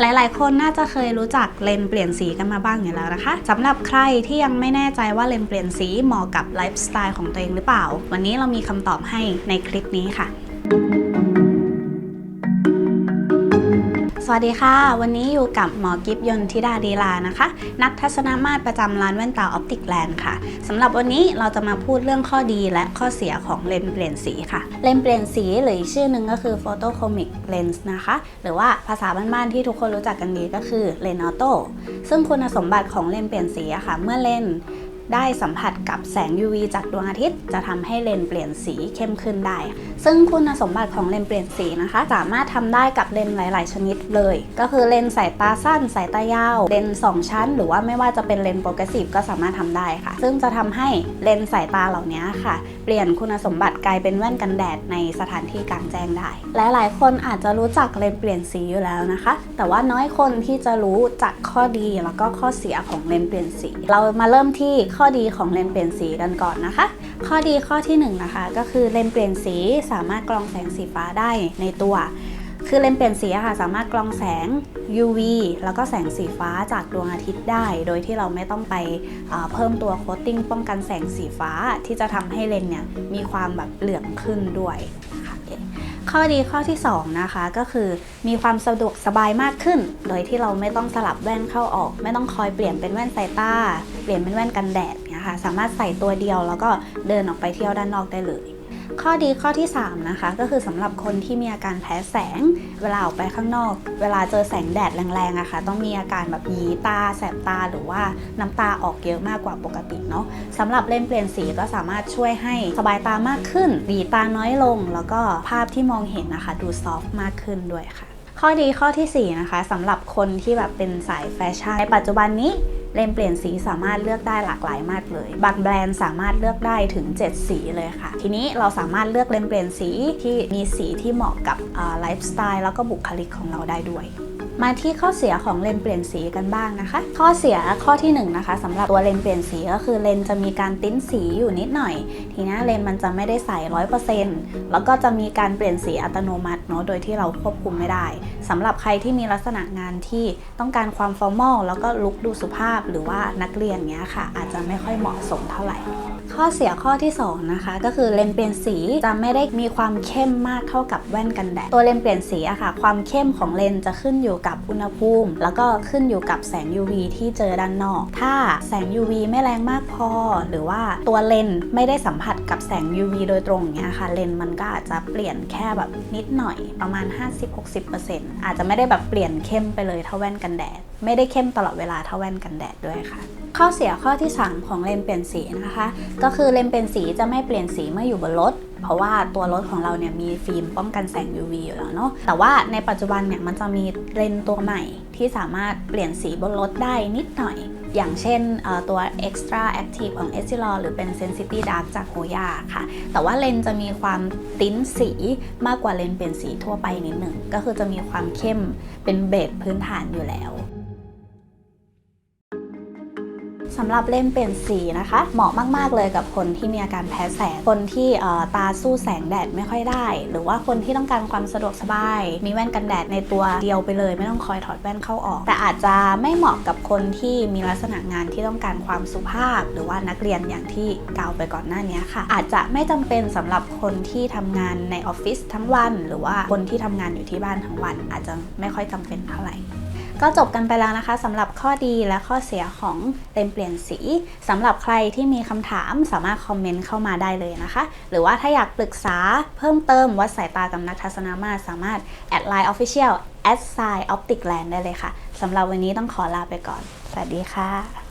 หลายๆ คนน่าจะเคยรู้จักเลนเปลี่ยนสีกันมาบ้างอยู่แล้วนะคะสำหรับใครที่ยังไม่แน่ใจว่าเลนเปลี่ยนสีเหมาะกับไลฟ์สไตล์ของตัวเองหรือเปล่า วันนี้เรามีคำตอบให้ในคลิปนี้ค่ะ สวัสดีค่ะ วันนี้อยู่กับหมอกิฟยนทิดาดีลานะคะ นักทัศนมาตรประจำร้านแว่นตาออปติกแลนด์ค่ะสำหรับวันนี้เราจะมาพูดเรื่องข้อดีและข้อเสียของเลนส์เปลี่ยนสีค่ะ เลนส์เปลี่ยนสีหรืออีกชื่อหนึ่งก็คือ photochromic lens นะคะ หรือว่าภาษาบ้านๆที่ทุกคนรู้จักกันดีก็คือเลนส์ออโต้ซึ่งคุณสมบัติของเลนส์เปลี่ยนสีอะค่ะ เมื่อเลนส์ ได้สัมผัสกับแสง UV จากดวงอาทิตย์ จะทำให้เลนส์เปลี่ยนสีเข้มขึ้นได้ ซึ่งคุณสมบัติของเลนส์เปลี่ยนสีนะคะ สามารถทำได้กับเลนส์หลาย ๆ ชนิดเลย ก็คือเลนส์สายตาสั้น สายตายาว เลนส์สองชั้น หรือว่าไม่ว่าจะเป็นเลนส์โปรเกรสซีฟก็สามารถทำได้ค่ะ ซึ่งจะทำให้เลนส์สายตาเหล่านี้ค่ะ เปลี่ยนคุณสมบัติกลายเป็นแว่นกันแดดในสถานที่กลางแจ้งได้และหลายคนอาจจะรู้จักเลนส์เปลี่ยนสีอยู่แล้วนะคะ แต่ว่าน้อยคนที่จะรู้จักข้อดีแล้วก็ข้อเสียของเลนส์เปลี่ยนสี เรามาเริ่มที่ข้อดีของเลนส์เปลี่ยนสีกันก่อนนะคะ ข้อดีข้อที่1นงนะคะก็คือเลนส์เปลี่ยนสีสามารถกรองแสงสีฟ้าได้ในตัว คือเลนส์เปลี่ยนสีค่ะสามารถกรองแสง UV แล้วก็แสงสีฟ้าจากดวงอาทิตย์ได้ โดยที่เราไม่ต้องไปเพิ่มตัวโคตติ้งป้องกันแสงสีฟ้าที่จะทำให้เลนส์เนี่ยมีความแบบเหลืองขึ้นด้วย ข้อดีข้อที่2นะคะก็คือมีความสะดวกสบายมากขึ้น โดยที่เราไม่ต้องสลับแว่นเข้าออก ไม่ต้องคอยเปลี่ยนเป็นแว่นสายตา เปลี่ยนเป็นแว่นกันแดดเนี่ยค่ะสามารถใส่ตัวเดียวแล้วก็เดินออกไปเที่ยวด้านนอกได้เลย ข้อดีข้อที่ 3 นะคะ ก็คือสำหรับคนที่มีอาการแพ้แสง เวลาออกไปข้างนอก เวลาเจอแสงแดดแรงๆอะคะ่ะ ต้องมีอาการแบบยีตา แสบตาหรือว่าน้ำตาออกเยอะมากกว่าปกติเนาะสำหรับเลนส์เปลี่ยนสีก็สามารถช่วยให้สบายตามากขึ้นหีตาน้อยลง แล้วก็ภาพที่มองเห็นนะคะ ดูซอฟต์มากขึ้นด้วยค่ะ ข้อดีข้อทีสี่4 นะคะสำหรับคนที่แบบเป็นสายแฟชั่นในปัจจุบันนี้ เลนเปลี่ยนสีสามารถเลือกได้หลากหลายมากเลย บางแบรนด์สามารถเลือกได้ถึง 7 สีเลยค่ะ ทีนี้เราสามารถเลือกเลนเปลี่ยนสีที่มีสีที่เหมาะกับไลฟ์สไตล์แล้วก็บุคลิกของเราได้ด้วย มาที่ข้อเสียของเลนส์เปลี่ยนสีกันบ้างนะคะ ข้อเสียข้อที่1นงนะคะสำหรับตัวเลนส์เปลี่ยนสีก็คือเลนส์จะมีการติ้นสีอยู่นิดหน่อย ทีนี้เลนส์มันจะไม่ได้ใสร้อยเปอร์เซ็นต์แล้วก็จะมีการเปลี่ยนสีอัตโนมัติเนาะโดยที่เราควบคุมไม่ได้สำหรับใครที่มีลักษณะงานที่ต้องการความฟอร์มอลแล้วก็ลุคดูสุภาพหรือว่านักเรียนเนี้ยค่ะ อาจจะไม่ค่อยเหมาะสมเท่าไหร่ ข้อเสียข้อที่ 2 นะคะ ก็คือเลนส์เปลี่ยนสีจะไม่ได้มีความเข้มมากเท่ากับแว่นกันแดดตัวเลนส์เปลี่ยนสีอะค่ะ ความเข้มของเลนส์จะขึ้นอยู่กับอุณหภูมิ แล้วก็ขึ้นอยู่กับแสง UV ที่เจอด้านนอก ถ้าแสง UV ไม่แรงมากพอ หรือว่าตัวเลนส์ไม่ได้สัมผัสกับแสง UV โดยตรงเนี้ยค่ะ เลนส์มันก็อาจจะเปลี่ยนแค่แบบนิดหน่อยประมาณ 50-60%อาจจะไม่ได้แบบเปลี่ยนเข้มไปเลยเท่าแว่นกันแดด ไม่ได้เข้มตลอดเวลาเท่าแว่นกันแดดด้วยค่ะข้อเสียข้อที่ 3 ของเลนส์เปลี่ยนสีนะคะ ก็คือเลนส์เปลี่ยนสีจะไม่เปลี่ยนสีเมื่ออยู่บนรถ เพราะว่าตัวรถของเราเนี่ยมีฟิล์มป้องกันแสง UV อยู่แล้วเนาะแต่ว่าในปัจจุบันเนี่ยมันจะมีเลนส์ตัวใหม่ที่สามารถเปลี่ยนสีบนรถได้นิดหน่อย อย่างเช่นตัว Extra Active ของ e s i l o r หรือเป็น Sensitive Dark จาก Hoya ค่ะ แต่ว่าเลนส์จะมีความติ้นสีมากกว่าเลนส์เปลี่ยนสีทั่วไปนิดหนึ่งก็คือจะมีความเข้มเป็นเบสพื้นฐานอยู่แล้ว สำหรับเลนส์เปลี่ยนสีนะคะ เหมาะมากๆเลยกับคนที่มีอาการแพ้แสง คนที่ตาสู้แสงแดดไม่ค่อยได้ หรือว่าคนที่ต้องการความสะดวกสบาย มีแว่นกันแดดในตัวเดียวไปเลย ไม่ต้องคอยถอดแว่นเข้าออก แต่อาจจะไม่เหมาะกับคนที่มีลักษณะงานที่ต้องการความสุภาพ หรือว่านักเรียนอย่างที่กล่าวไปก่อนหน้านี้ค่ะ อาจจะไม่จำเป็นสำหรับคนที่ทำงานในออฟฟิศทั้งวัน หรือว่าคนที่ทำงานอยู่ที่บ้านทั้งวัน อาจจะไม่ค่อยจำเป็นเท่าไหร่ ก็จบกันไปแล้วนะคะสำหรับข้อดีและข้อเสียของเลนส์เปลี่ยนสีสำหรับใครที่มีคำถามสามารถคอมเมนต์เข้ามาได้เลยนะคะ หรือว่าถ้าอยากปรึกษาเพิ่มเติมวัดสายตากับนักทัศนามาตรสามารถแอดไลน์ Official at sign optic land ได้เลยค่ะสำหรับวันนี้ต้องขอลาไปก่อน สวัสดีค่ะ